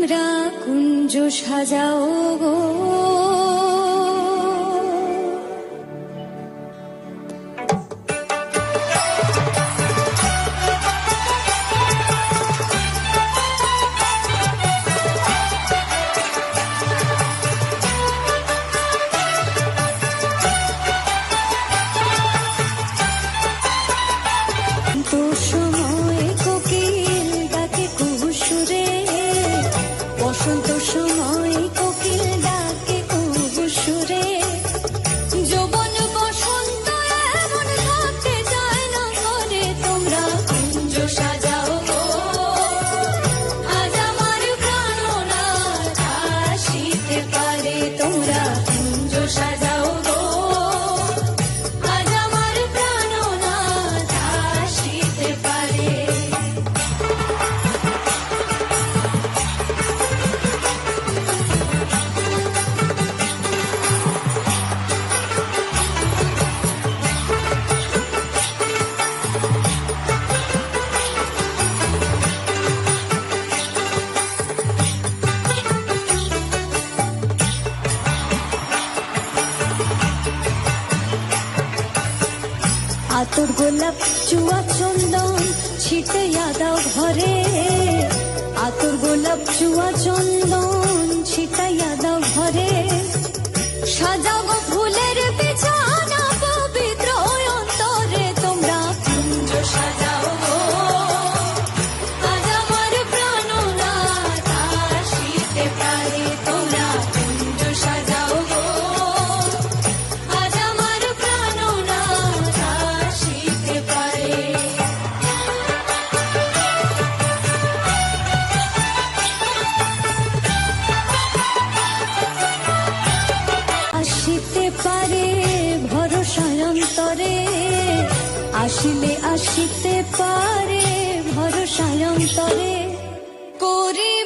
তোমরা কুঞ্জ সাজাও গো। আতর গোলাপ চুয়া চন্দন ছিটে দাও ঘরে। আতর গোলাপ চুয়া চন্দন ছিটাইয়া দাও ঘরে। আসিলে আসিতে পারে ভরসা অন্তরে করি